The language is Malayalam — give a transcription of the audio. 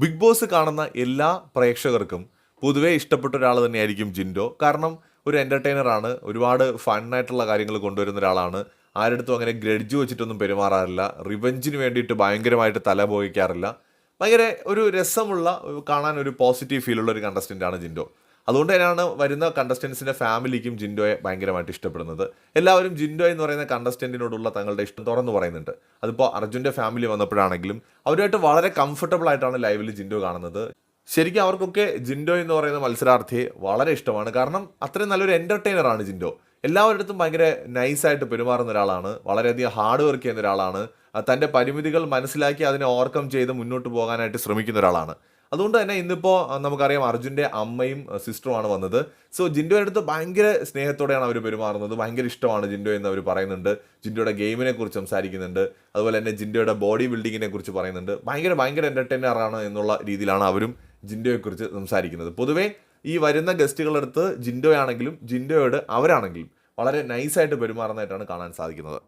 ബിഗ് ബോസ് കാണുന്ന എല്ലാ പ്രേക്ഷകർക്കും പൊതുവേ ഇഷ്ടപ്പെട്ട ഒരാൾ തന്നെയായിരിക്കും ജിൻഡോ. കാരണം ഒരു എന്റർടൈനറാണ് ഒരുപാട് ഫണ്ണായിട്ടുള്ള കാര്യങ്ങൾ കൊണ്ടുവരുന്ന ഒരാളാണ്. ആരടുത്തും അങ്ങനെ ഗ്രഡ്ജ് വെച്ചിട്ടൊന്നും പെരുമാറാറില്ല. റിവഞ്ചിന് വേണ്ടിയിട്ട് ഭയങ്കരമായിട്ട് തല പോയിക്കാറില്ല. ഭയങ്കര ഒരു രസമുള്ള കാണാൻ ഒരു പോസിറ്റീവ് ഫീലുള്ള ഒരു കണ്ടസ്റ്റന്റ് ആണ് ജിൻഡോ. അതുകൊണ്ട് തന്നെയാണ് വരുന്ന കണ്ടസ്റ്റൻസിന്റെ ഫാമിലിക്കും ജിൻഡോയെ ഭയങ്കരമായിട്ട് ഇഷ്ടപ്പെടുന്നത്. എല്ലാവരും ജിൻഡോ എന്ന് പറയുന്ന കണ്ടസ്റ്റന്റിനോടുള്ള തങ്ങളുടെ ഇഷ്ടം തുറന്നു പറയുന്നുണ്ട്. അതിപ്പോൾ അർജുന്റെ ഫാമിലി വന്നപ്പോഴാണെങ്കിലും അവരുമായിട്ട് വളരെ കംഫർട്ടബിൾ ആയിട്ടാണ് ലൈവിൽ ജിൻഡോ കാണുന്നത്. ശരിക്കും അവർക്കൊക്കെ ജിൻഡോ എന്ന് പറയുന്ന മത്സരാർത്ഥിയെ വളരെ ഇഷ്ടമാണ്. കാരണം അത്രയും നല്ലൊരു എന്റർടൈനറാണ് ജിൻഡോ. എല്ലാവരുടെ ഭയങ്കര നൈസായിട്ട് പെരുമാറുന്ന ഒരാളാണ്. വളരെയധികം ഹാർഡ് വർക്ക് ചെയ്യുന്ന ഒരാളാണ്. തന്റെ പരിമിതികൾ മനസ്സിലാക്കി അതിനെ ഓവർകം ചെയ്ത് മുന്നോട്ട് പോകാനായിട്ട് ശ്രമിക്കുന്ന ഒരാളാണ്. അതുകൊണ്ട് തന്നെ ഇന്നിപ്പോൾ നമുക്കറിയാം അർജുന്റെ അമ്മയും സിസ്റ്ററുമാണ് വന്നത്. സോ ജിൻഡോയുടെ അടുത്ത് ഭയങ്കര സ്നേഹത്തോടെയാണ് അവർ പെരുമാറുന്നത്. ഭയങ്കര ഇഷ്ടമാണ് ജിൻഡോ എന്ന് അവർ പറയുന്നുണ്ട്. ജിൻഡോയുടെ ഗെയിമിനെ കുറിച്ച് സംസാരിക്കുന്നുണ്ട്. അതുപോലെ തന്നെ ജിൻഡോയുടെ ബോഡി ബിൽഡിങ്ങിനെ കുറിച്ച് പറയുന്നുണ്ട്. ഭയങ്കര ഭയങ്കര എന്റർടൈനറാണ് എന്നുള്ള രീതിയിലാണ് അവരും ജിൻഡോയെക്കുറിച്ച് സംസാരിക്കുന്നത്. പൊതുവേ ഈ വരുന്ന ഗസ്റ്റുകളടുത്ത് ജിൻഡോയാണെങ്കിലും ജിൻഡോയോട് അവരാണെങ്കിലും വളരെ നൈസായിട്ട് പെരുമാറുന്നതായിട്ടാണ് കാണാൻ സാധിക്കുന്നത്.